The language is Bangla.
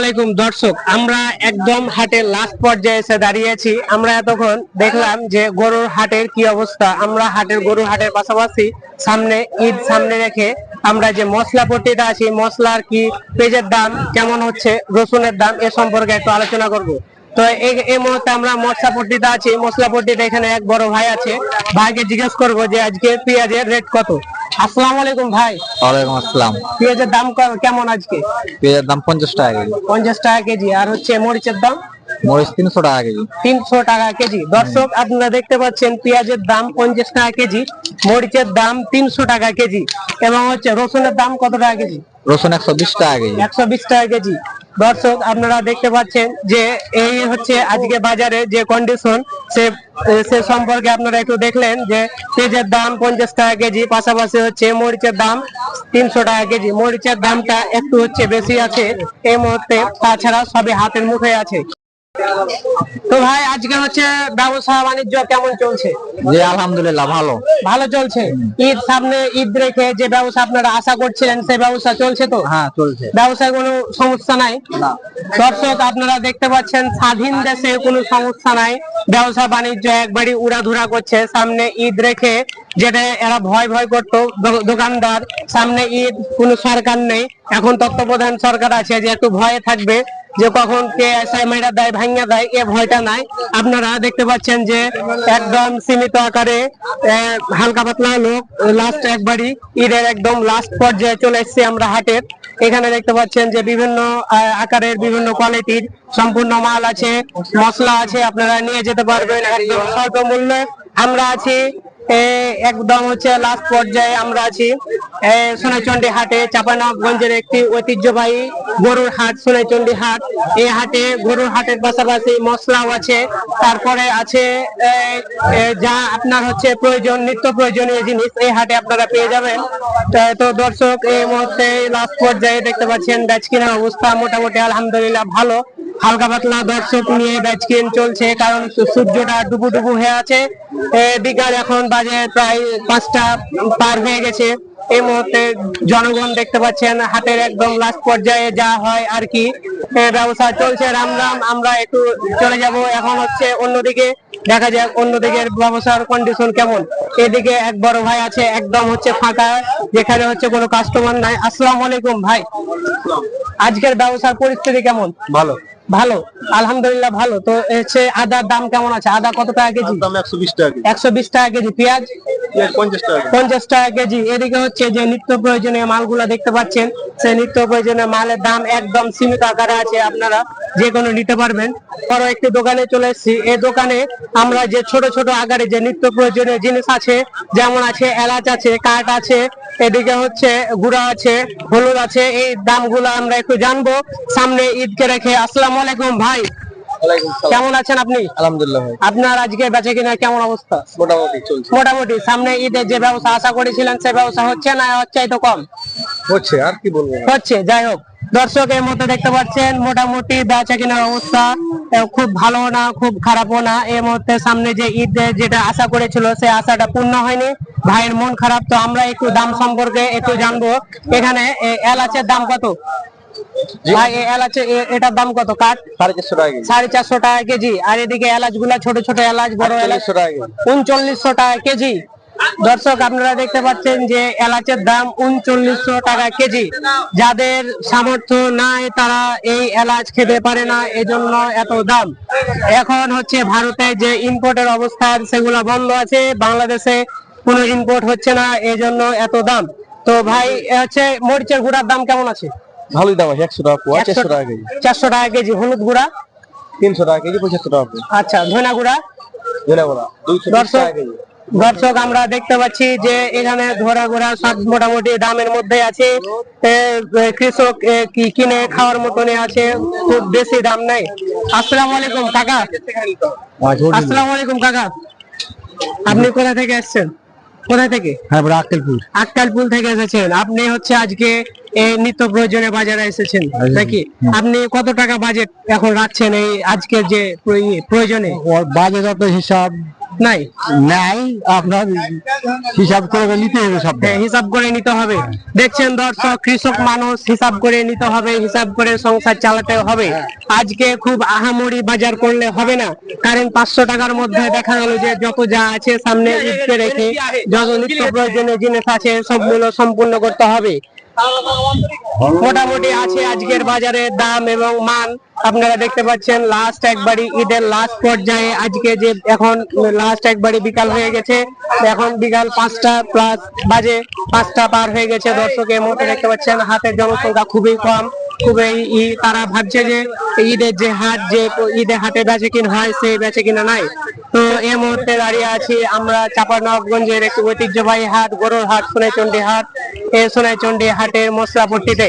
আলাইকুম দর্শক, আমরা একদম হাটের লাস্ট পর্যায়ে এসে দাঁড়িয়েছি আমরা এতক্ষণ দেখলাম যে গরুর হাটের কি অবস্থা। আমরা হাটের গরুর হাটের পাশাপাশি সামনে, ঈদ সামনে রেখে আমরা যে মশলা পট্টিটা আছি মশলার কি পেঁয়াজের দাম, কেমন হচ্ছে, রসুনের দাম, এ সম্পর্কে একটু আলোচনা করব। তো এই এই মুহূর্তে আমরা মশলা পট্টিতে আছি মশলা পট্টিতে এখানে এক বড় ভাই আছে। ভাইকে জিজ্ঞেস করব যে আজকে পেঁয়াজের রেট কত? আসসালামু আলাইকুম ভাই। ওয়ালাইকুম আসসালাম। পেঁয়াজের দাম কেমন আজকে? পেঁয়াজের দাম পঞ্চাশ টাকা কেজি। পঞ্চাশ টাকা কেজি। আর হচ্ছে মরিচের দাম? মরিচ তিনশো টাকা কেজি। তিনশো টাকা কেজি। দর্শক আপনারা দেখতে পাচ্ছেন পেঁয়াজের দাম পঞ্চাশ টাকা কেজি মরিচের দাম তিনশো টাকা কেজি এবং হচ্ছে রসুনের দাম কত টাকা কেজি? রসুন একশো বিশ টাকা কেজি। একশো বিশ টাকা কেজি। দর্শক, আপনারা দেখতে পাচ্ছেন যে এই হচ্ছে আজকে বাজারে যে কন্ডিশন সে সে সম্পর্কে আপনারা একটু দেখলেন যে পেঁয়াজের দাম পঞ্চাশ টাকা কেজি, পাশাপাশি হচ্ছে মরিচের দাম তিনশো টাকা কেজি। মরিচের দামটা একটু হচ্ছে বেশি আছে এই মুহূর্তে, তাছাড়া সবই হাতের মুখে আছে। তো ভাই আজকে হচ্ছে ব্যবসা বাণিজ্য কেমন চলছে? জি আলহামদুলিল্লাহ ভালো। ভালো চলছে? ঈদ সামনে ঈদ রেখে যে ব্যবসা আপনারা আশা করছিলেন সেই ব্যবসা চলছে তো? হ্যাঁ চলছে। ব্যবসায় কোনো সমস্যা নাই? দর্শক আপনারা দেখতে পাচ্ছেন স্বাধীন দেশে কোনো সমস্যা নাই। ব্যবসা বাণিজ্য একবারই উড়াধুরা করছে। সামনে ঈদ রেখে যেটা এরা ভয় ভয় করতো দোকানদার সামনে ঈদ কোনো সরকার নেই। এখন তত্ত্বাবধান সরকার আছে যে একটু ভয়ে থাকবে। যে কখন কে এসে মেয়েরা দেয় ভাঙ্গা দেয়, এ ভয়টা নাই। আপনারা দেখতে পাচ্ছেন যে একদম সীমিত আকারে হালকা পাতলা লোক লাস্ট একবারই, ঈদের একদম লাস্ট পর্যায়ে চলে এসেছি আমরা হাটের। এখানে দেখতে পাচ্ছেন যে বিভিন্ন আকারের বিভিন্ন কোয়ালিটির সম্পূর্ণ মাল আছে, মশলা আছে, আপনারা নিয়ে যেতে পারবেন একদম স্বল্প মূল্যে। আমরা আছি একদম হচ্ছে লাস্ট পর্যায়ে আমরা আছি। সোনাচন্ডী হাটে চাপানগঞ্জের একটি ঐতিহ্যবাহী গরুর হাট সোনাচন্ডী হাট। এই হাটে গরুর হাটের পাশাপাশি মশলাও আছে। তারপরে আছে যা আপনার হচ্ছে প্রয়োজন, নিত্য প্রয়োজনীয় জিনিস, এই হাটে আপনারা পেয়ে যাবেন। তা- দর্শক, এই মুহূর্তে লাস্ট পর্যায়ে দেখতে পাচ্ছেন ব্যাচ কেনার অবস্থা মোটামুটি আলহামদুলিল্লাহ ভালো। হালকা পাতলা দর্শক নিয়ে ব্যাচ কিন চলছে, কারণ সূর্যটা ডুবু ডুবু হয়ে আছে। বিকাল এখন বাজে প্রায় পাঁচটা, পার হয়ে গেছে। এই মুহূর্তে জনগণ দেখতে পাচ্ছেন, হাতের একদম লাস্ট পর্যায়ে যা হয় আর কি। ব্যবসা চলছে, রাম রাম, আমরা একটু চলে যাব। এখন হচ্ছে অন্যদিকে, দেখা যাক অন্যদিকের ব্যবসার কন্ডিশন কেমন। এদিকে এক বড় ভাই আছে, একদম হচ্ছে ফাঁকা, যেখানে হচ্ছে কোনো কাস্টমার নাই। আসসালামু আলাইকুম ভাই। আজকের ব্যবসার পরিস্থিতি কেমন? ভালো। ভালো আলহামদুলিল্লাহ ভালো। তো হচ্ছে আদার দাম কেমন আছে? আদা কত টাকা কেজি? দাম একশো বিশ টাকা কেজি। টাকা পেঁয়াজ? পঞ্চাশ টাকা পঞ্চাশ টাকা কেজি। এদিকে হচ্ছে যে নিত্য প্রয়োজনীয় মালগুলা দেখতে পাচ্ছেন। সেই নিত্য প্রয়োজনীয় মালের দাম একদম সীমিত আকারে আছে আপনারা। যে কোনো নিতে পারবেন। বড় একটি দোকানে চলে এসেছি। এই দোকানে আমরা যে ছোট ছোট আকারে যে নিত্য প্রয়োজনীয় জিনিস আছে যেমন আছে এলাচ আছে কাঠ আছে এদিকে হচ্ছে গুড়া আছে হলুদ আছে এই দামগুলো আমরা একটু জানব। সামনে ঈদকে রেখে আসসালামু আলাইকুম ভাই। কেমন আছেন আপনি? আলহামদুলিল্লাহ আপনার আজকে বেচে কিনা কেমন অবস্থা? মোটামুটি চলছে। মোটামুটি সামনে ঈদের যে ব্যবসা আশা করেছিলেন সে ব্যবসা হচ্ছে না হচ্ছে তো কম হচ্ছে আর কি বলব হচ্ছে যাই হোক। দর্শকের মধ্যে দেখতে পাচ্ছেন মোটামুটি বেচা কেনার অবস্থা খুব ভালো না খুব খারাপও না। এই মুহূর্তে সামনে যে ঈদ যেটা আশা করেছিল সে আশাটা পূর্ণ হয়নি। ভাইয়ের মন খারাপ তো আমরা একটু দাম সম্পর্কে একটু জানব। এখানে এলাচের দাম কত? ভাই এই এটার দাম কত? কাঠ? সাড়ে চারশো টাকা সাড়ে চারশো টাকা কেজি। আর এদিকে এলাচগুলা ছোট ছোট এলাচ বড় এলাচ উনচল্লিশশো টাকা কেজি। দর্শক আপনারা দেখতে পাচ্ছেন যে এলাচের দাম উনচল্লিশশো টাকা কেজি। যাদের সামর্থ্য নাই তারা এই এলাচ খেতে পারে না এজন্য এত দাম। এখন হচ্ছে ভারতে যে ইম্পোর্টের অবস্থান সেগুলো বন্ধ আছে। বাংলাদেশে কোনো ইম্পোর্ট হচ্ছে না এজন্য এত দাম। তো ভাই হচ্ছে মরিচের গুঁড়ার দাম কেমন আছে? ভালোই দাম আছে একশো টাকা পোয়া চারশো টাকা কেজি। চারশো টাকা কেজি হলুদ গুঁড়া? তিনশো টাকা কেজি পঁচাত্তর টাকা আচ্ছা ধনা গুঁড়া? ধনে বড়া দুইশো টাকা কেজি। দর্শক আমরা দেখতে পাচ্ছি যে এখানে ঘোরা ঘোরা সব মোটামুটি দামের মধ্যে আছে। কৃষক কি কিনে খাওয়ার মতনই আছে খুব বেশি দাম নাই। আসসালামু আলাইকুম কাকা। আসসালামু আলাইকুম কাকা। আপনি কোথা থেকে এসেছেন কোথা থেকে? হ্যাঁ আক্কেলপুর। আক্কালপুল থেকে এসেছেন। আপনি হচ্ছে আজকে এই নিত্য প্রয়োজনীয় বাজারে এসেছেন নাকি? আপনি কত টাকা বাজেট এখন রাখছেন এই আজকের যে প্রয়োজনে? ওর বাজে যত হিসাব নাই। নাই আপনার হিসাব করে নিতে হবে সব হ্যাঁ, হিসাব করে নিতে হবে। দেখছেন দর্শক কৃষক মানুষ হিসাব করে নিতে হবে হিসাব করে সংসার চালাতে হবে। আজকে খুব আহামরি বাজার করলে হবে না। কারণ পাঁচশো টাকার মধ্যে দেখা গেল যে যত যা আছে সামনে ঈদকে রেখে যত নিত্য প্রয়োজনীয় জিনিস আছে সবগুলো সম্পূর্ণ করতে হবে। মোটামুটি আছে আজকের বাজারে দাম এবং মান। আপনারা দেখতে পাচ্ছেন লাস্ট একবারই, ঈদের লাস্ট পর্যায়ে আজকে যে এখন লাস্ট একবারই বিকাল হয়ে গেছে। এখন বিকাল পাঁচটা প্লাস বাজে পাঁচটা পার হয়ে গেছে। দর্শকের মধ্যে দেখতে পাচ্ছেন, হাতের জনসংখ্যা খুবই কম। খুবই তারা ভাবছে যে ঈদের যে হাট, যে ঈদের হাটে বেচে কিনা হয় সেই বেচে কিনা নাই। তো এই মুহূর্তে দাঁড়িয়ে আছি আমরা চাপানগঞ্জের একটি ঐতিহ্যবাহী হাট, গরুর হাট, সোনাইচন্ডী হাট। এই সোনাইচন্ডী হাটের মশলাপট্টিতে